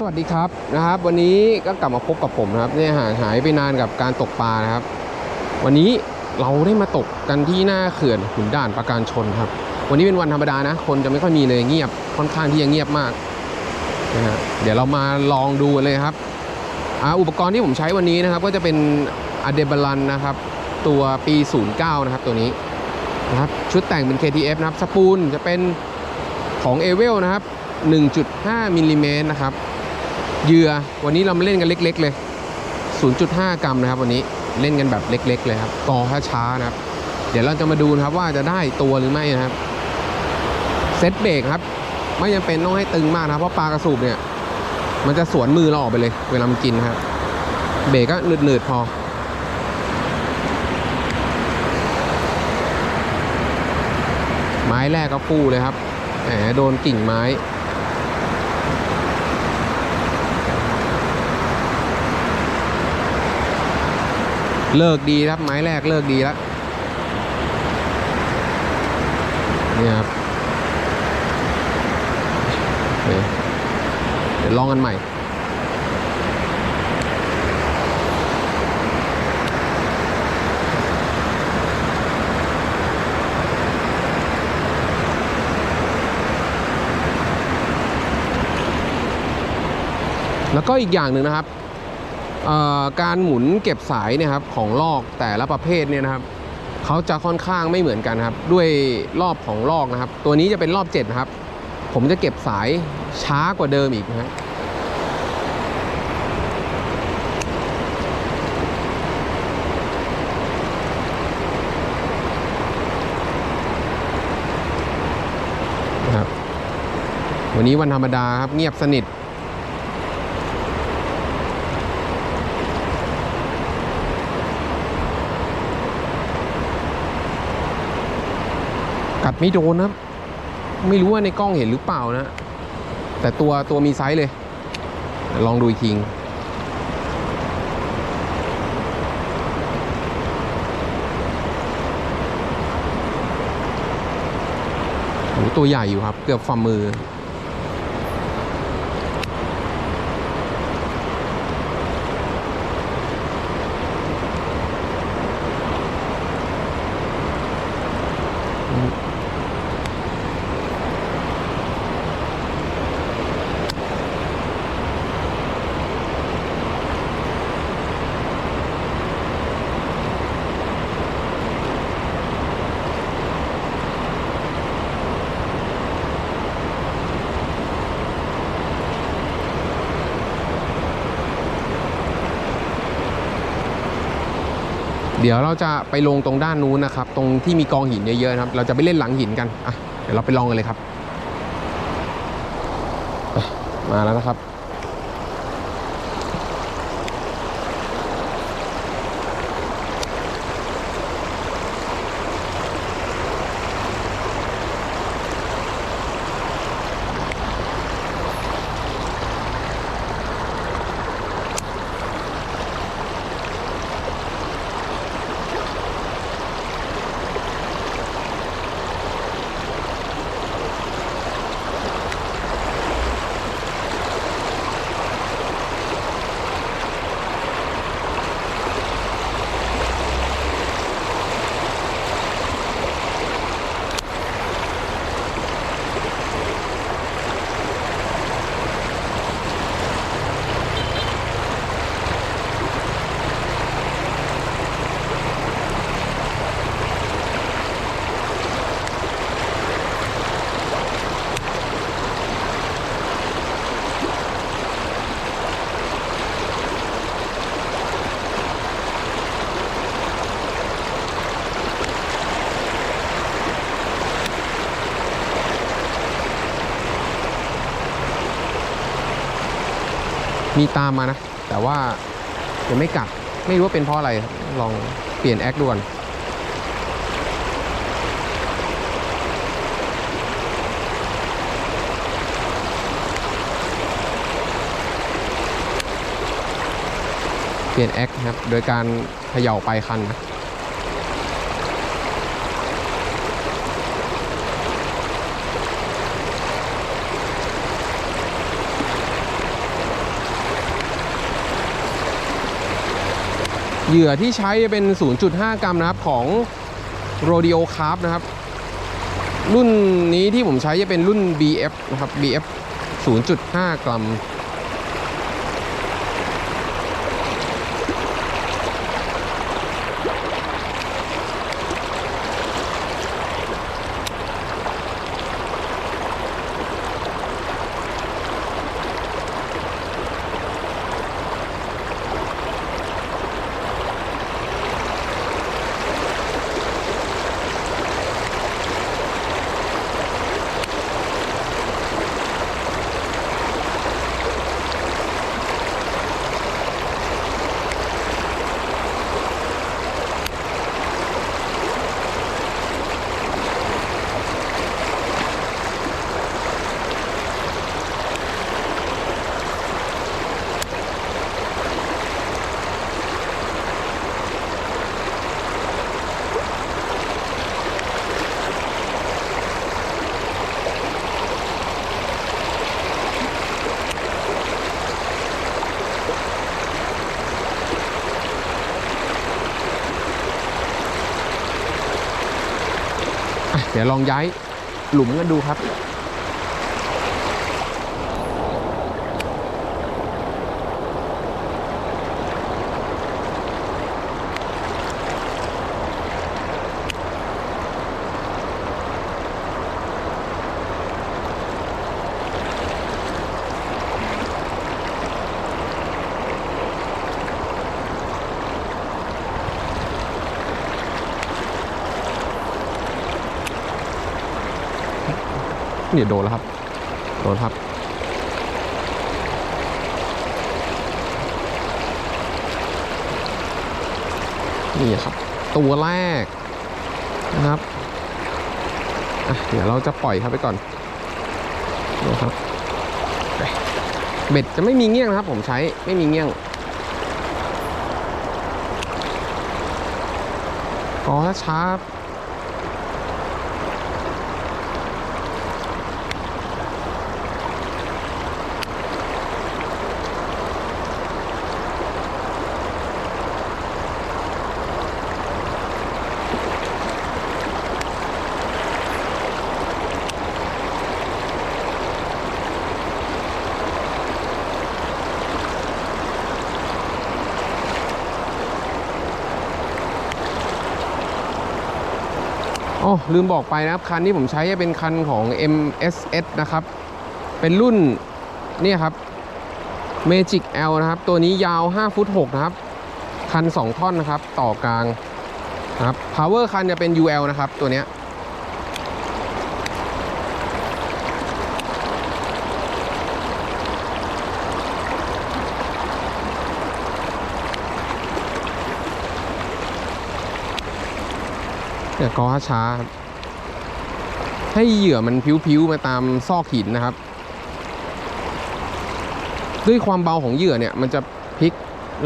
สวัสดีครับนะครับ วันนี้ก็กลับมาพบกับผมนะครับเนี่ยห่างหายไปนานกับการตกปลานะครับ วันนี้เราได้มาตกกันที่หน้าเขื่อนขุนด่านประการชนครับ วันนี้เป็นวันธรรมดานะ คนจะไม่ค่อยมีเลยเงียบค่อนข้างที่จะเงียบมากนะฮะเดี๋ยวเรามาลองดูเลยครับอาอุปกรณ์ที่ผมใช้วันนี้นะครับ ก็จะเป็นอเดบลันนะครับ ตัวปี 09 นะครับตัวนี้นะครับชุดแต่งเป็น KTF นะครับสปูลจะเป็นของ a อเวลนะครับ1.5มิลลิเมตรนะครับ เหยื่อวันนี้เรามาเล่นกันเล็ก ๆ เลย 0.5 กรัมนะครับ วันนี้เล่นกันแบบเล็ก ๆ เลยครับกอช้าๆนะครับ เดี๋ยวเราจะมาดูนะครับว่าจะได้ตัวหรือไม่นะครับเซตเบรกครับ ไม่จำเป็นต้องให้ตึงมากนะเพราะปลากระสูบเนี่ย มันจะสวนมือเราออกไปเลย เวลามันกินนะครับ เบรกก็หนืดๆพอไม้แรกก็ฟู่เลยครับแหมโดนกิ่งไม้ เลิกดีครับไม้แรกเลิกดีแล้วเนี่ยครับเดี๋ยวลองกันใหม่แล้วก็อีกอย่างหนึ่งนะครับ การหมุนเก็บสายเนี่ยครับของลอกแต่ละประเภทเนี่ยนะครับเขาจะค่อนข้างไม่เหมือนกันครับ ด้วยรอบของลอกนะครับ ตัวนี้จะเป็นรอบ7นะครับ ผมจะเก็บสายช้ากว่าเดิมอีกนะฮะนะครับวันนี้วันธรรมดาครับเงียบสนิท กัดไม่โดนนะครับไม่รู้ว่าในกล้องเห็นหรือเปล่านะ แต่ตัวตัวมีไซส์เลย ลองดูอีกทีโอ้โหตัวใหญ่อยู่ครับ เกือบฝ่ามือ ดี๋ยวเราจะไปลงตรงด้านนู้นนะครับ ตรงที่มีกองหินเยอะๆนะครับ เราจะไปเล่นหลังหินกันอะเดี๋ยวเราไปลองกันเลยครับ มาแล้วนะครับ มีตามมานะ แต่ว่ายังไม่กัด ไม่รู้ว่าเป็นเพราะอะไร ลองเปลี่ยนแอคดูก่อนเปลี่ยนแอคนะครับ โดยการเขย่าปคันนะ เหยื่อที่ใช้เป็น 0.5 กรัมนะครับของโรดิโอคาร์บนะครับ รุ่นนี้ที่ผมใช้จะเป็นรุ่น BF นะครับ BF 0.5 กรัม เดี๋ยวลองย้ายหลุมกันดูครับ เนี่ยโดนแล้วครับ โดนครับ นี่ครับ ตัวแรกนะครับเดี๋ยวเราจะปล่อยครับไปก่อนนะครับเบ็ดจะไม่มีเงี้ยงนะครับ ผมใช้ไม่มีเงี้ยงก็ช้า อ๋อลืมบอกไปนะครับ คันที่ผมใช้จะเป็นคันของ MSS นะครับ เป็นรุ่นนี่ครับ Magic L นะครับ ตัวนี้ยาว 5 ฟุต 6 นะครับ คัน 2 ท่อนนะครับ ต่อกลางนะครับ power คันจะเป็น UL นะครับ ตัวเนี้ย เนี่ยกอช้าครับให้เหยื่อมันพิ้วๆมาตามซอกหินนะครับ ด้วยความเบาของเหยื่อเนี่ย มันจะพลิก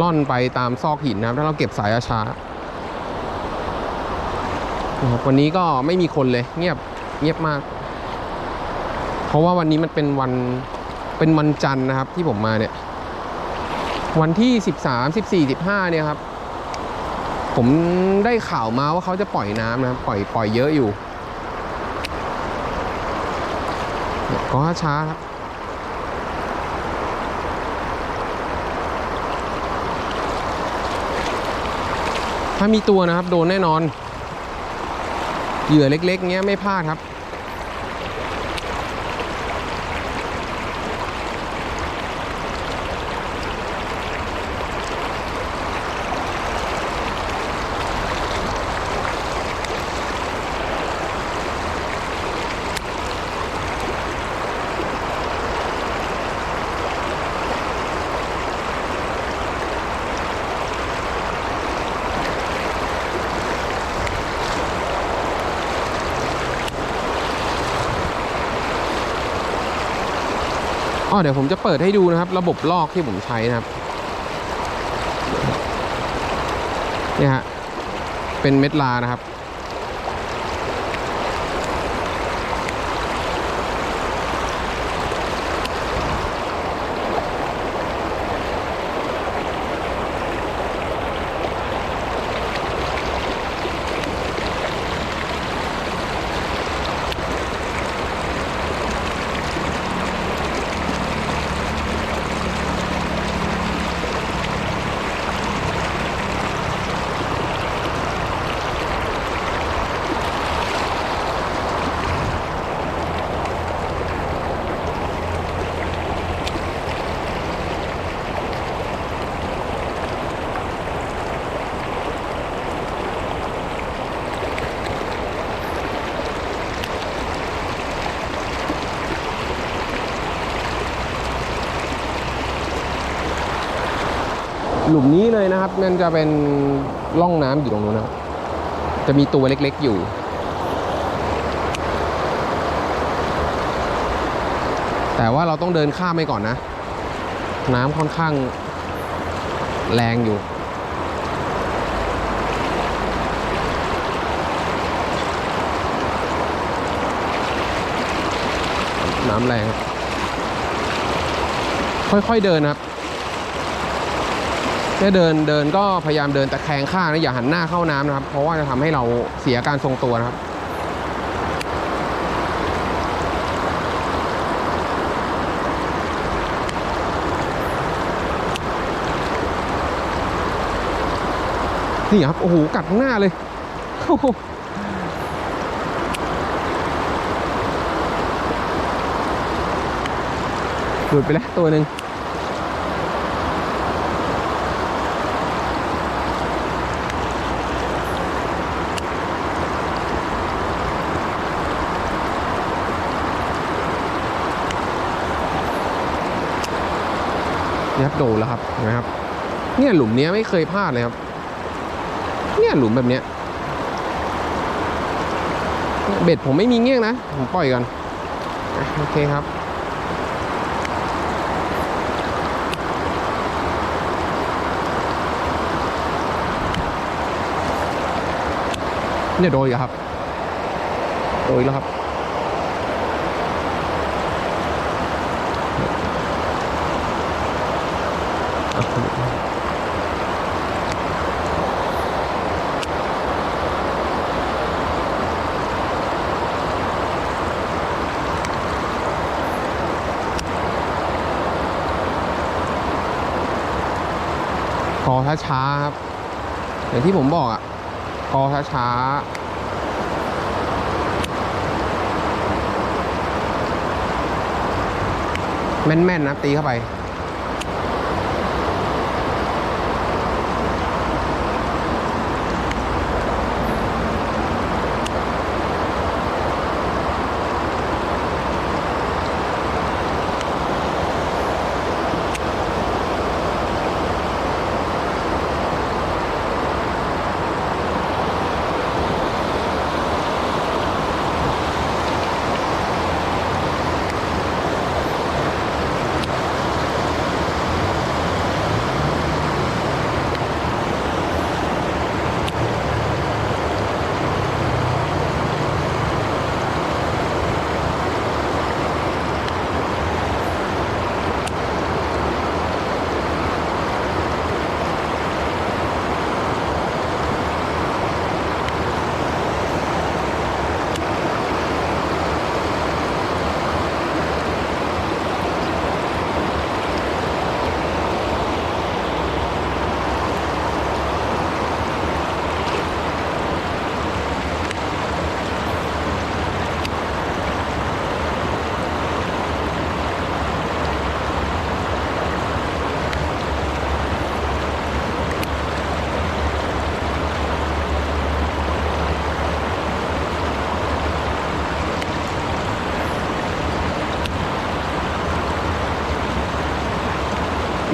ล่อนไปตามซอกหินนะครับ ถ้าเราเก็บสายช้าวันนี้ก็ไม่มีคนเลยเงียบเงียบมาก เพราะว่าวันนี้มันเป็นวันเป็นวันจันทร์นะครับที่ผมมาเนี่ย วันที่ 13 14 15เนี่ยครับ ผมได้ข่าวมาว่าเขาจะปล่อยน้ำนะปล่อยปล่อยเยอะอยู่ก็ช้าครับถ้ามีตัวนะครับ โดนแน่นอน เหยื่อเล็กๆเงี้ยไม่พลาดครับ อ๋อเดี๋ยวผมจะเปิดให้ดูนะครับ ระบบลอกที่ผมใช้นะครับเนี่ยฮะเป็นเม็ดลานะครับ หลุมนี้เลยนะครับมันจะเป็นร่องน้ำอยู่ตรงนู้นนะจะมีตัวเล็กๆอยู่ แต่ว่าเราต้องเดินข้ามไปก่อนนะ น้ำค่อนข้างแรงอยู่น้ำแรง ค่อยๆเดินครับ แค่เดินเดินก็พยายามเดินตะแคงข้างนะอย่าหันหน้าเข้าน้ำนะครับ เพราะว่าจะทำให้เราเสียการทรงตัวนะครับ นี่ครับ โอ้โห กัดข้างหน้าเลยโอ้โหหลุดไปแล้วตัวหนึ่ง นี่ครับโดนแล้วครับนไหมครับ เนี่ยหลุมเนี้ยไม่เคยพลาดเลยครับ เนี่ยหลุมแบบเนี้ยเบ็ดผมไม่มีเงี้ยงนะ ผมปล่อยก่อนโอเคครับเนี่ยโดยอีกแล้วครับ โดยแล้วครับ ช้าๆครับอย่างที่ผมบอกอะกอช้าๆแม่นๆนะตีเข้าไป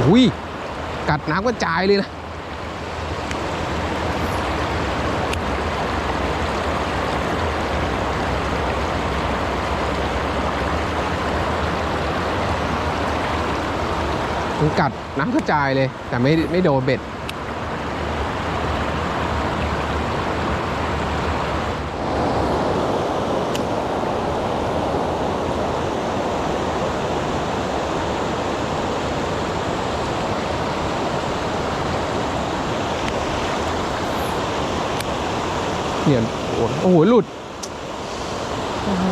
อุ้ย กัดน้ำก็จ่ายเลยนะมันกัดน้ำกระจายเลย แต่ไม่ไม่โดนเบ็ด เนี่ยโอ้โหโอ้โหหลุด โอ้โห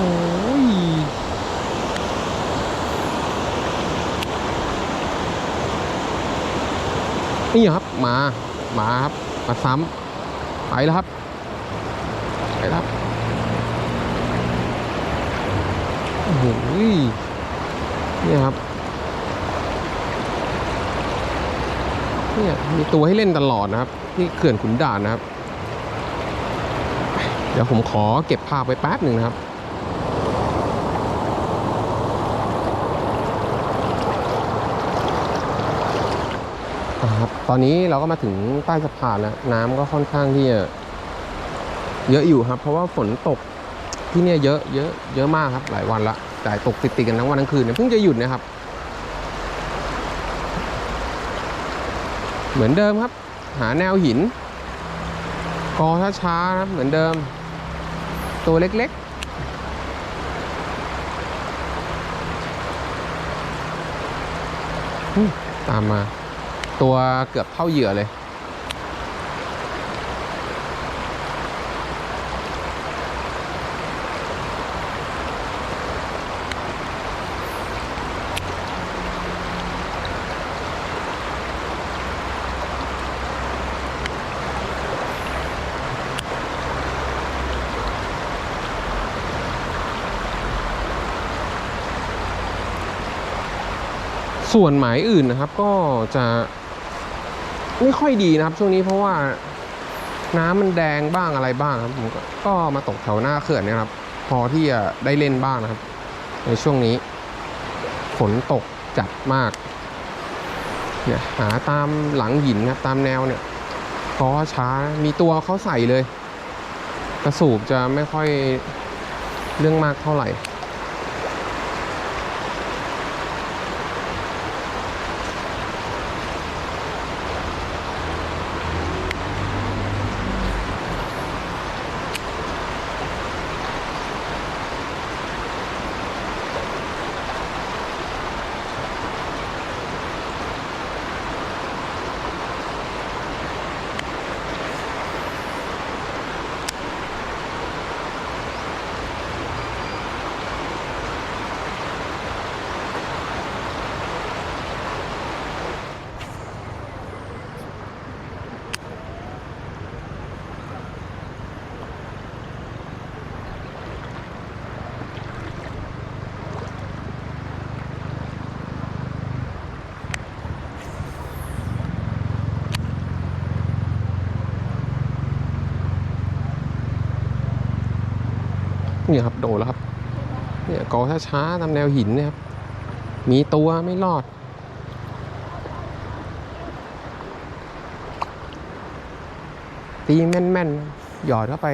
นี่ครับ มา มาครับ มาซ้ำไปแล้วครับ ไปแล้วครับโอ้โหเนี่ยครับเนี่ยมีตัวให้เล่นตลอดนะครับที่เขื่อนขุนด่านนะครับ เดี๋ยวผมขอเก็บภาพไว้แป๊บหนึ่งนะครับครับ ตอนนี้เราก็มาถึงใต้สะพานแล้ว น้ำก็ค่อนข้างที่จะเยอะอยู่ครับ เพราะว่าฝนตกที่เนี่ยเยอะเยอะเยอะมากครับหลายวันละแต่ตกติดๆกันทั้งวันทั้งคืนเนี่ยเพิ่งจะหยุดนะครับ เหมือนเดิมครับ หาแนวหินกอช้าๆนะครับเหมือนเดิม ตัวเล็กๆ ตามมา ตัวเกือบเท่าเหยื่อเลย ส่วนหมายอื่นนะครับก็จะไม่ค่อยดีนะครับช่วงนี้เพราะว่าน้ำมันแดงบ้างอะไรบ้างครับผมก็ก็มาตกแถวหน้าเขื่อนนี่ยครับ พอที่จะได้เล่นบ้างนะครับ ในช่วงนี้ฝนตกจัดมากเนี่ยหาตามหลังหินครับตามแนวเนี่ยก็ช้ามีตัวเขาใส่เลย กระสูบจะไม่ค่อยเรื่องมากเท่าไหร่ นี่ครับโดนแล้วครับเนี่ยกอช้าๆตามแนวหินนี่ยครับ มีตัวไม่รอด ตีแม่นๆ หยอดเข้าไป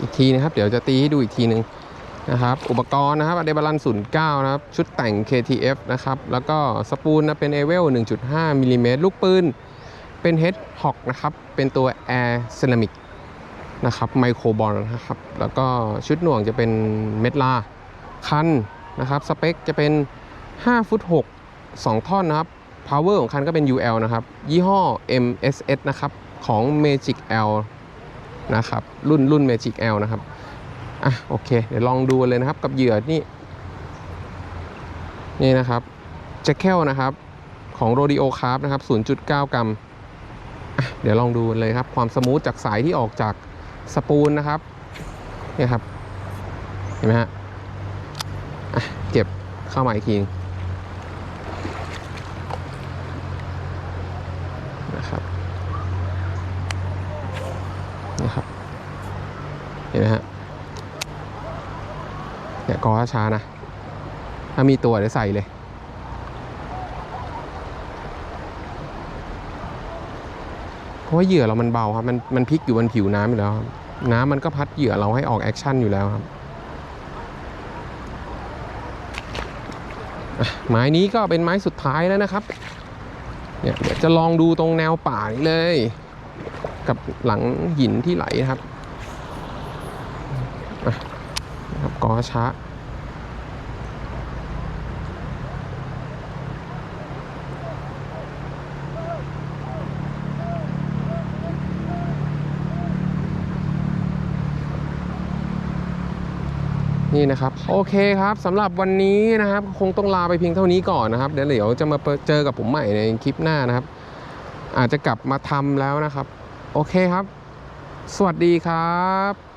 อีกทีนะครับ เดี๋ยวจะตีให้ดูอีกทีหนึ่ง นะครับอุปกรณ์นะครับอเดบาลัน09 นะครับ ชุดแต่ง KTF นะครับ แล้วก็สปูลนะเป็นเอเวล1.5มิลลิเมตรลูกปืน เป็นเฮดฮอกนะครับ เป็นตัว Air Ceramic นะครับไมโครบอลนะครับ แล้วก็ชุดหน่วงจะเป็นเมดลาคันนะครับสเปคจะเป็น5ฟุต6 2 ท่อนนะครับ power ของคันก็เป็น UL นะครับ ยี่ห้อ MSS นะครับ ของ Magic L นะครับ รุ่นรุ่น Magic L นะครับ อะโอเค เดี๋ยวลองดูเลยนะครับกับเหยื่อนี่นี่นะครับแจ็คเคลนะครับของ Rodeo Carp นะครับ0.9 กรัมเดี๋ยวลองดูเลยครับ ความสมูทจากสายที่ออกจากสปูลนะครับเนี่ยครับ เห็นไหมฮะเก็บเข้ามาอีกทีนะครับนะครับ เห็นไหมฮะ กอช้านะ ถ้ามีตัวเดี๋ยวใส่เลย เพราะว่าเหยื่อเรามันเบาครับ มันมันพลิกอยู่บนผิวน้ำอยู่แล้วครับ น้ำมันก็พัดเหยื่อเราให้ออกแอคชั่นอยู่แล้วครับ ไม้นี้ก็เป็นไม้สุดท้ายแล้วนะครับ เนี่ยเดี๋ยวจะลองดูตรงแนวป่านี้เลย กับหลังหินที่ไหลครับอะนะครับกอช้า นี่นะครับโอเคครับสำหรับวันนี้นะครับ คงต้องลาไปเพียงเท่านี้ก่อนนะครับเดี๋ยวเดี๋ยวจะมาเจอกับผมใหม่ในคลิปหน้านะครับ อาจจะกลับมาทำแล้วนะครับ โอเคครับ สวัสดีครับ